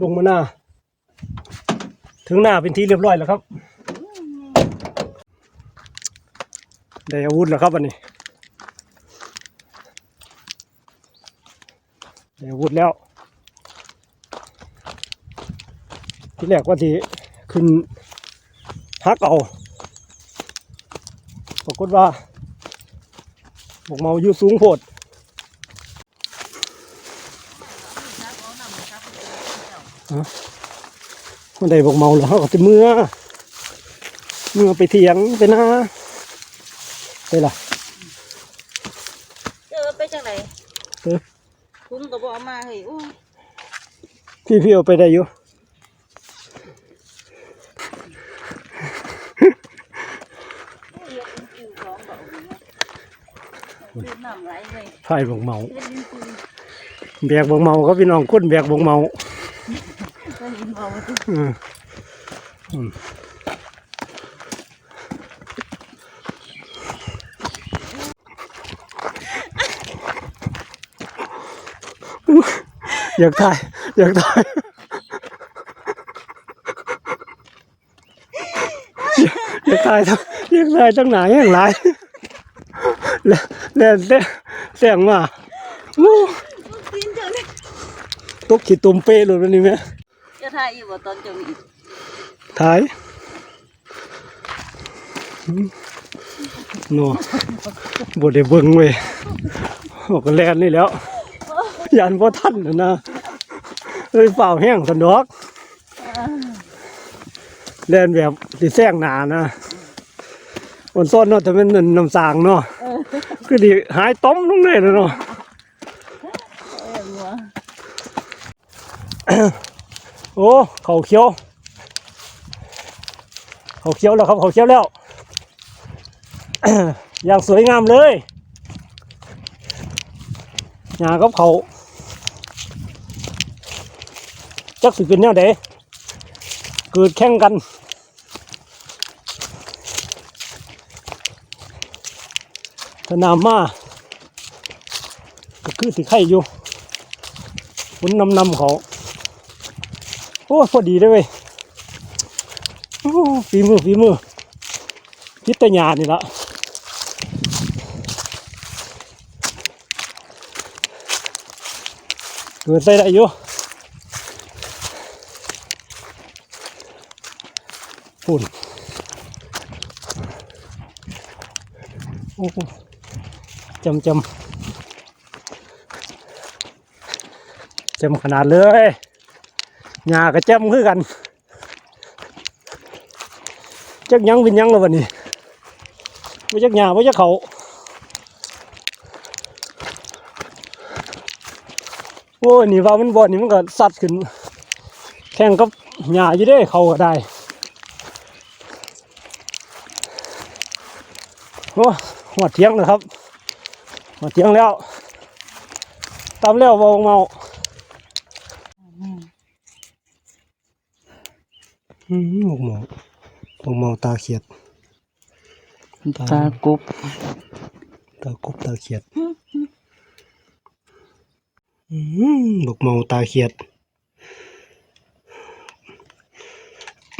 ลงมาหน้า ถึงหน้าเป็นที่เรียบร้อยแล้วครับได้อาวุธแล้วครับอันนี้ได้อาวุธแล้ว ที่แรกว่าที่ขึ้นพักเอาปรากฏว่าบอกเมาอยู่สูงโพด คนใดบอกเมาแล้วเขาก็จะเมื่อ เมื่อไปเถียงไปหน้าไปล่ะเออไปจังไหนเออคุณก็บอกมาเฮ้ยโอ้ยพี่พี่เอาไปได้อยู่เยอะจริงๆของบอกอย่างเงี้ยเลือดน้ำไหลเลยไผ่บอกเมาเลือดจริงแบกบอกเมาก็พี่น้องคนแบกบอกเมาๆก็ยินบ อยากถ่ายอยากถ่ายอยากถ่ายทั้งอยากถ่ายทั้งหนาอย่างไรแล้วแล้วเสียงมาวู้กินจังเลยตกขีดตุ่มเป้เลยวันนี้ไหม จะทายอยู่บ่ตอนจังอีกถ่ายโน่บดได้เบิ่งเว้ยบอกกันแลนนี่แล้ว ยันพ่ท่านน่ะนะเอ้ยเปล่าแห้งสันดอกแลนแบบสิแซงหนานะมันซ่อนเนาะแต่มันนั่นน้ำสางเนาะคือดีหายต้มลงเลยนะเนาะเออหัว โอ้เขาเขียว เขาเขียวแล้วครับเขาเขียวแล้วอย่างสวยงามเลยหญ้ากับเขาจักสิเป็นแนวใดเกิดแข่งกันสนามมาก็คือสิไข่อยู่ฝนนำนำเขา โอ้พอดีเลยเว้ยฝีมือฝีมือพิตญานี่ละเกิดใส่ได้อยู่ฝุ่นโอ้จำจำจำขนาดเลย หญ้าก็แจ่มคือกันจักยังเป็นยังแล้ววันนี้ไม่จักหญ้าไม่จักเขาโอ้ยนี่ว่ามันบ่อนนี่มันก็สัตว์ขึ้น แข่งกับหญ้าอยู่เด้เขาก็ได้โอ้หัวเทียงเลยครับหัวเทียงแล้วตามแล้วเบาเมา อืม หมกหมอหมกหมอตาเขียด ตากุบตากบตาเขียดอืมหมกหมอตาเขียด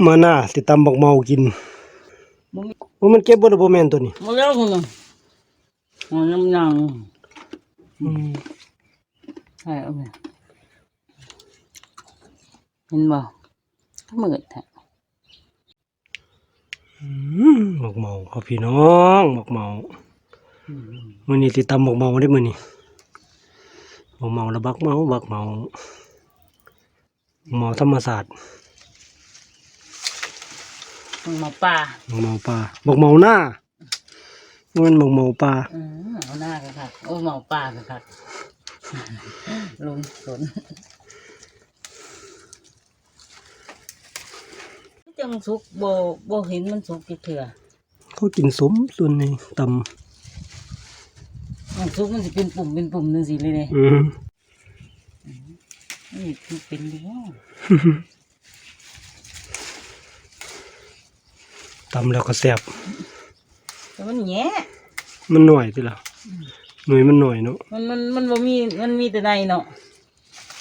มาหน้าสิตำบักเมากินมึงว่ามันเก็บบ่ได้บ่แม่นตัวนี้มึงแล้วมึงน่ะมันน้ำหนังอืมใช่เอาไปเห็นบ่ก็มืดแท้อืม หมกเมาครับพี่น้องหมกเมามื้อนี้สิตำหมกเมาได้มื้อนี้หมกเมาแล้วบักเมาบักเมาหมอธรรมศาสตร์มึงมาป่าหมกเมาปลาหมกเมาหน้ามันหมกเมาปลาเออเอาหน้ากันค่ะโอ้เมาป่ากันค่ะลุงสน จังสุกบ่บ่เห็นมันสุกกี่เถื่อเขากินสมส่วนในตมันสุกมันสิเป็นปุ่มเป็นปุ่มจังซี่เลยเด้ำอืมนี่คือเป็นอยู่ว่าตำแล้วก็แซ่บแต่มันแย่มันหน่อยสิล่ะหน่วยมันหน่อยเนาะมันมันมันบ่มีมันมีแต่ในเนาะ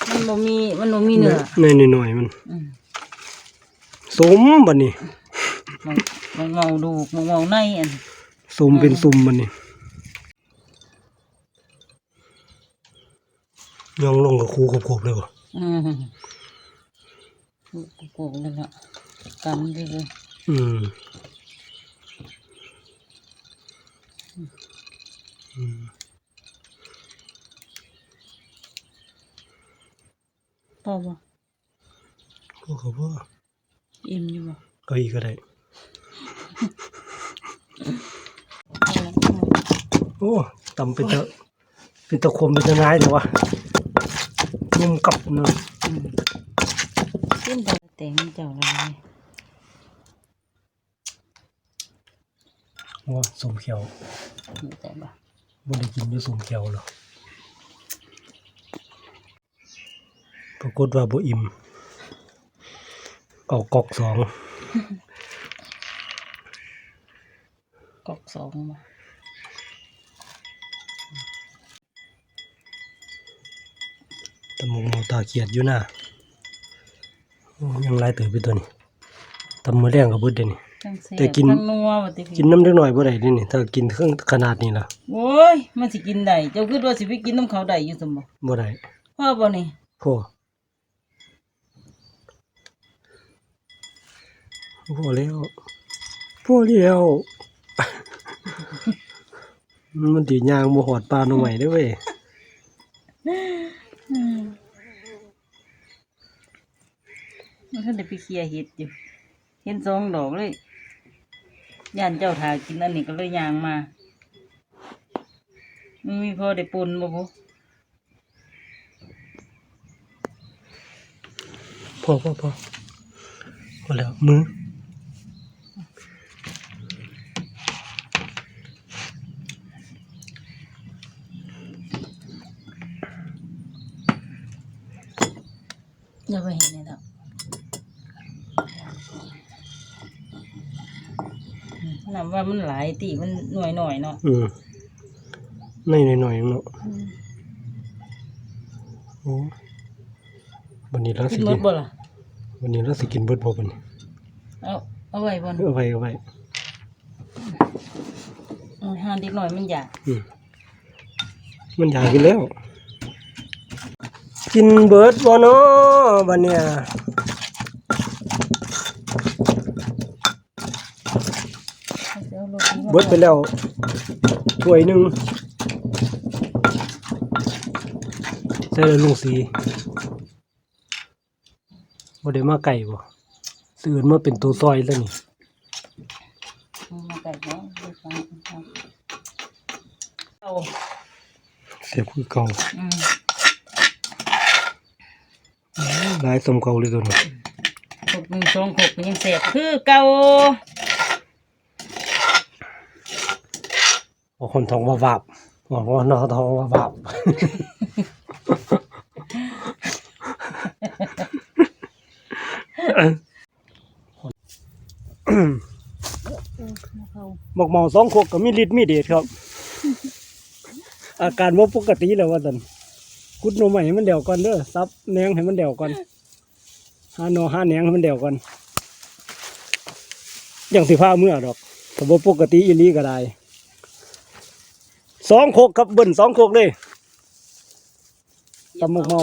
มันมันบ่มีมันบ่มีเนื้อในหน่อยๆมันอืม สมบัดนี้มันมันเงาดูกมันเงาในอันสมเป็นซุมบัดนี้ยองลงกับครูครบๆเลยบ่อืมโกงเลยละกำเลยเลยอืมอืมพ่อบ่พวกเขาว่า อิ่มอยู่บ่ก็อีกก็ได้เอาละโอ้ตำเป็นตะเป็นตะคมเป็นตะง่ายเลยวะนุ่มกับเนาะอืมกินแต่แต่งเจ้าอะไรโอ้สมเขียวนี่แต่บ่บ่ได้กินอยู่สมเขียวหรอกปรากฏว่าบ่อิ่ม เอากอกสองกอกสองบ่ตะมงเมาตาเขียดอยู่น่ะโอ้ยังหลายเติบอยู่ตัวนี้ตำมือแรงกับเบิดเด้นี่ทั้งแซ่บแต่กินทั้งนัวบ่ติกินน้ำเล็กน้อยบ่ได้เด้นี่ถ้ากินเครื่องขนาดนี้ล่ะโอ้ยมันสิกินได้เจ้าคิดว่าสิไปกินน้ำเขาได้อยู่ซั่นบ่บ่ได้พ่อบ่นี่พอ พอแล้วพอแล้วมันดีย่างบ่หอดปลาหน่อใหม่เด้อเว้ยอืมมันทันได้ไปเคลียร์เห็ดอยู่ เห็นสองดอกเลยย่านเจ้าทากินอันนี้ก็เลยย่างมามันมีพอได้ปนบ่บุพอพอพอพอแล้วมือ อย่าไปเห็นเลยดอกอืม นำว่ามันหลายตีมันหน่วยหน่อยๆเนาะอืมในหน่อยๆเนาะโอ้วันนี้เรากิสินหมกิดนบ่ล่ะวันนี้เราสิกินเบิดบ่บัดนี้เอาเอาไว้บ่นเอาไว้เอาไว้เอาหาเด็กหน่อยมันอยากอืมมันอยากกินแล้ว กินเบิดบ่เนาะบัดเนี่ย เอารถนี้มาเบิดไปแล้วถ้วยหนึงใส่แล้วลุงสีบ่ได้มาไก่บ่ซื้อมาเป็นตัวซอยแล้วนี่เอามาไก่เนาะเดี๋ยวฟังเอาเอาเสียบคือเก่าอืมหลายสมเก่าเลยตัวนี้ขบหนึ่งสองขบมันยังแสบคือเก่า ว่าคนท้องว่าบาบว่าว่านอท้องว่าบาบเขาบอกเมาสองขวกก็มีฤทธิ์มีเดชครับ อาการว่าปกติแล้วว่าสันกุดนมใหม่ให้มันเดี่ยวก่อนเด้อซับแหนงให้มันเดี่ยวก่อนห้านอหาแหนงให้มันเดี่ยวก่อนอย่างสิพาเมื่อดอกแต่ว่าปกติอีลีก็ได้ สองโคกครับเบิ้ลสองโคกเลยตำบักเมา